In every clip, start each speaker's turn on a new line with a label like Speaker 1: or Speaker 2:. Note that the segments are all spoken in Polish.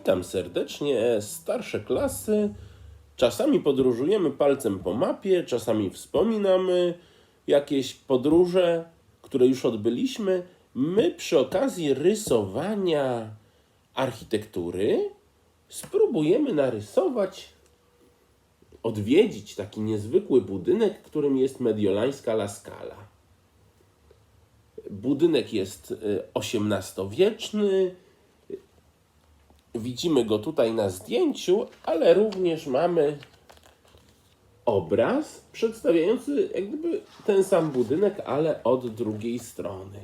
Speaker 1: Witam serdecznie, starsze klasy. Czasami podróżujemy palcem po mapie, czasami wspominamy jakieś podróże, które już odbyliśmy. My przy okazji rysowania architektury spróbujemy narysować, odwiedzić taki niezwykły budynek, którym jest Mediolańska La Scala. Budynek jest y, XVIII-wieczny, Widzimy go tutaj na zdjęciu, ale również mamy obraz przedstawiający jak gdyby ten sam budynek, ale od drugiej strony.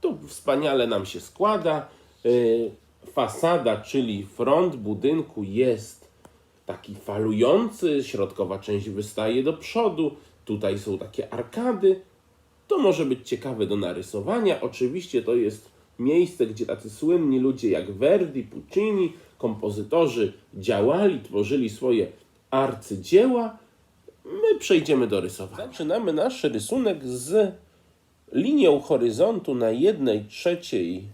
Speaker 1: Tu wspaniale nam się składa. Yy, Fasada, czyli front budynku jest taki falujący, środkowa część wystaje do przodu, tutaj są takie arkady. To może być ciekawe do narysowania. Oczywiście to jest miejsce, gdzie tacy słynni ludzie jak Verdi, Puccini, kompozytorzy działali, tworzyli swoje arcydzieła. My przejdziemy do rysowania. Zaczynamy nasz rysunek z linią horyzontu na jednej trzeciej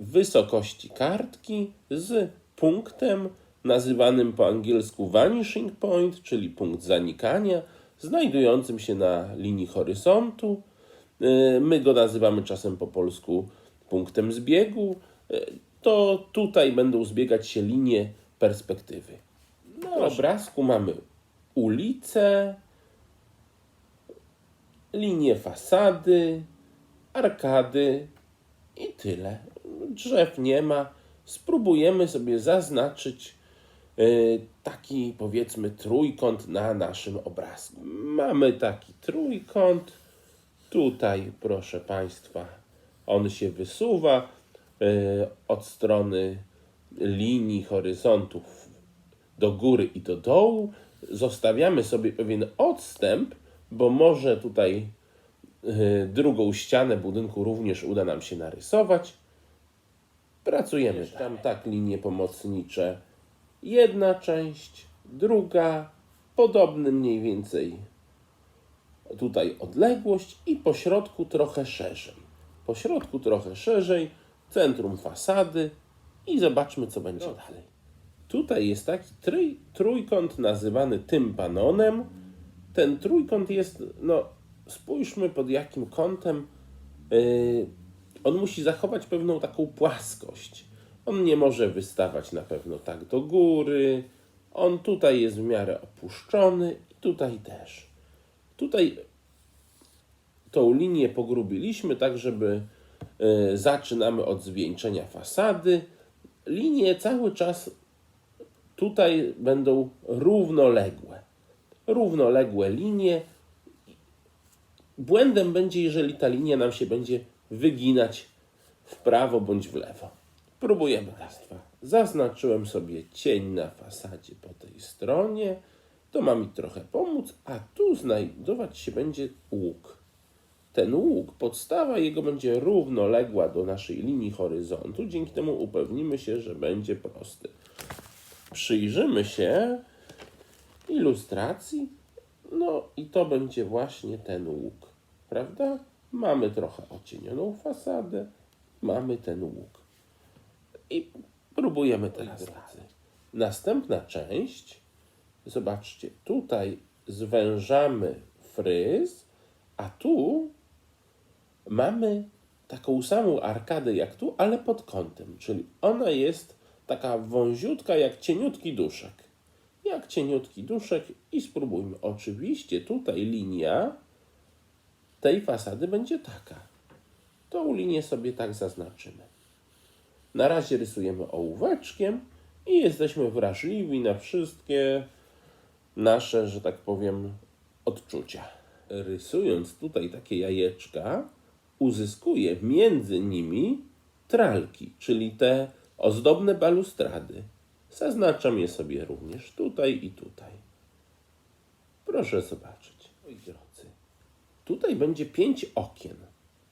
Speaker 1: wysokości kartki z punktem nazywanym po angielsku vanishing point, czyli punkt zanikania, znajdującym się na linii horyzontu. Y, My go nazywamy czasem po polsku punktem zbiegu. Y, To tutaj będą zbiegać się linie perspektywy. Na obrazku mamy ulicę, linie fasady, arkady i tyle. Drzew nie ma. Spróbujemy sobie zaznaczyć y, taki powiedzmy trójkąt na naszym obrazku. Mamy taki trójkąt. Tutaj, proszę Państwa, on się wysuwa y, od strony linii horyzontów do góry i do dołu. Zostawiamy sobie pewien odstęp, bo może tutaj y, drugą ścianę budynku również uda nam się narysować. Pracujemy tam tak linie pomocnicze. Jedna część, druga, podobny mniej więcej tutaj odległość i po środku trochę szerzej. Po środku trochę szerzej, centrum fasady i zobaczmy, co będzie dalej. Tutaj jest taki trój, trójkąt nazywany tympanonem. Ten trójkąt jest, no spójrzmy pod jakim kątem yy, on musi zachować pewną taką płaskość. On nie może wystawać na pewno tak do góry. On tutaj jest w miarę opuszczony i tutaj też. Tutaj tą linię pogrubiliśmy tak, żeby y, zaczynamy od zwieńczenia fasady. Linie cały czas tutaj będą równoległe. Równoległe linie. Błędem będzie, jeżeli ta linia nam się będzie wyginać w prawo bądź w lewo. Próbujemy Państwa. Zaznaczyłem sobie cień na fasadzie po tej stronie. To ma mi trochę pomóc, a tu znajdować się będzie łuk. Ten łuk, podstawa jego będzie równoległa do naszej linii horyzontu. Dzięki temu upewnimy się, że będzie prosty. Przyjrzymy się ilustracji. No i to będzie właśnie ten łuk, prawda? Mamy trochę ocienioną fasadę, mamy ten łuk. I próbujemy teraz dalej. Następna część, zobaczcie, tutaj zwężamy fryz, a tu mamy taką samą arkadę jak tu, ale pod kątem, czyli ona jest taka wąziutka jak cieniutki duszek. Jak cieniutki duszek i spróbujmy. Oczywiście tutaj linia tej fasady będzie taka. Tą linię sobie tak zaznaczymy. Na razie rysujemy ołóweczkiem i jesteśmy wrażliwi na wszystkie nasze, że tak powiem, odczucia. Rysując tutaj takie jajeczka, uzyskuję między nimi tralki, czyli te ozdobne balustrady. Zaznaczam je sobie również tutaj i tutaj. Proszę zobaczyć, moi drodzy. Tutaj będzie pięć okien.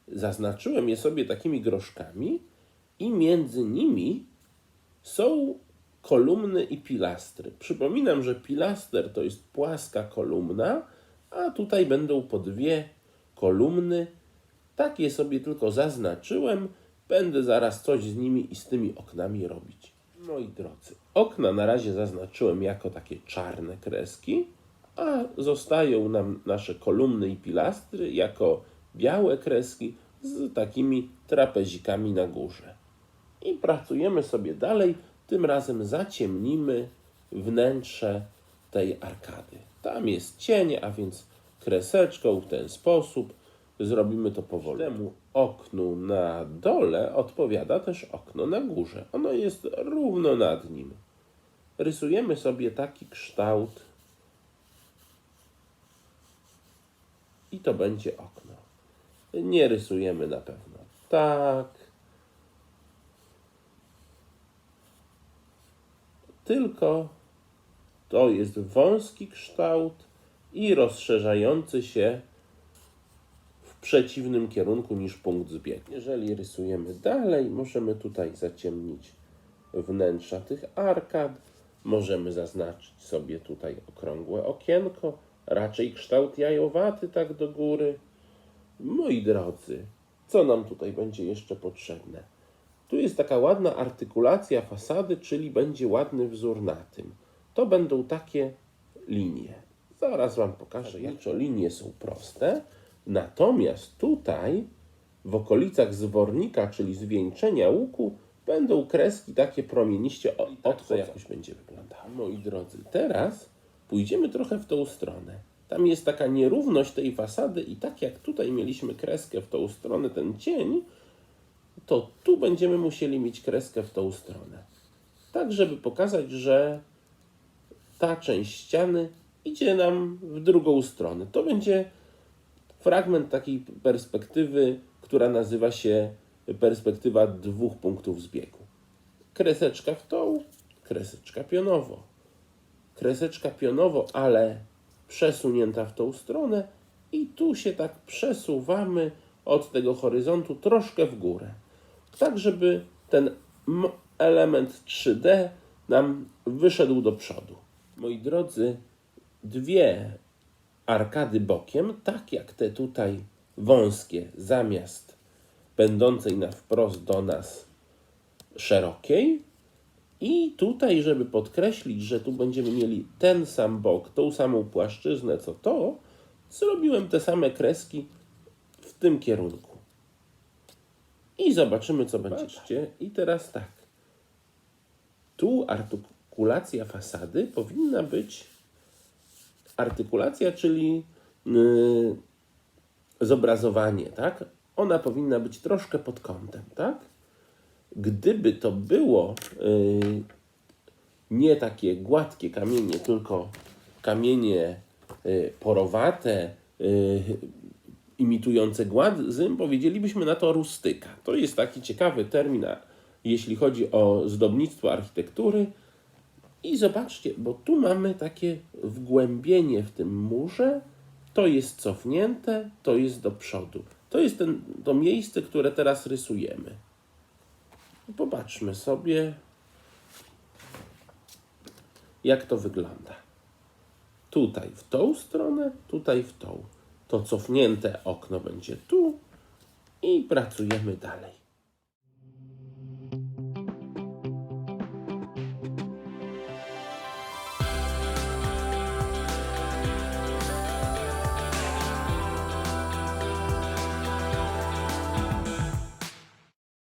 Speaker 1: Zaznaczyłem je sobie takimi groszkami i między nimi są kolumny i pilastry. Przypominam, że pilaster to jest płaska kolumna, a tutaj będą po dwie kolumny. Tak je sobie tylko zaznaczyłem będę zaraz coś z nimi i z tymi oknami robić. Moi drodzy, okna na razie zaznaczyłem jako takie czarne kreski, a zostają nam nasze kolumny i pilastry jako białe kreski z takimi trapezikami na górze. I pracujemy sobie dalej. Tym razem zaciemnimy wnętrze tej arkady. Tam jest cień, a więc kreseczką w ten sposób zrobimy to powoli. Temu oknu na dole odpowiada też okno na górze. Ono jest równo nad nim. Rysujemy sobie taki kształt i to będzie okno. Nie rysujemy na pewno tak. Tylko to jest wąski kształt i rozszerzający się w przeciwnym kierunku niż punkt zbiegu. Jeżeli rysujemy dalej, możemy tutaj zaciemnić wnętrza tych arkad. Możemy zaznaczyć sobie tutaj okrągłe okienko, raczej kształt jajowaty tak do góry. Moi drodzy, co nam tutaj będzie jeszcze potrzebne? Tu jest taka ładna artykulacja fasady, czyli będzie ładny wzór na tym. To będą takie linie. Zaraz Wam pokażę, jak to linie są proste. Natomiast tutaj, w okolicach zwornika, czyli zwieńczenia łuku, będą kreski takie promieniście o- od to jakoś będzie wyglądało. Moi drodzy, teraz pójdziemy trochę w tą stronę. Tam jest taka nierówność tej fasady i tak jak tutaj mieliśmy kreskę w tą stronę, ten cień, to tu będziemy musieli mieć kreskę w tą stronę. Tak, żeby pokazać, że ta część ściany idzie nam w drugą stronę. To będzie fragment takiej perspektywy, która nazywa się perspektywa dwóch punktów zbiegu. Kreseczka w tą, kreseczka pionowo. Kreseczka pionowo, ale przesunięta w tą stronę i tu się tak przesuwamy od tego horyzontu troszkę w górę. Tak, żeby ten element 3D nam wyszedł do przodu. Moi drodzy, dwie arkady bokiem, tak jak te tutaj wąskie, zamiast pędącej na wprost do nas szerokiej. I tutaj, żeby podkreślić, że tu będziemy mieli ten sam bok, tą samą płaszczyznę co to, zrobiłem te same kreski w tym kierunku. I zobaczymy, co będzie. I teraz tak. Tu artykulacja fasady powinna być artykulacja, czyli yy, zobrazowanie, tak? Ona powinna być troszkę pod kątem, tak? Gdyby to było yy, nie takie gładkie kamienie, tylko kamienie yy, porowate, yy, imitujące gładzym, powiedzielibyśmy na to rustyka. To jest taki ciekawy termin, jeśli chodzi o zdobnictwo architektury. I zobaczcie, bo tu mamy takie wgłębienie w tym murze. To jest cofnięte, to jest do przodu. To jest ten, to miejsce, które teraz rysujemy. Popatrzmy sobie, jak to wygląda. Tutaj w tą stronę, tutaj w tą. To cofnięte okno będzie tu i pracujemy dalej.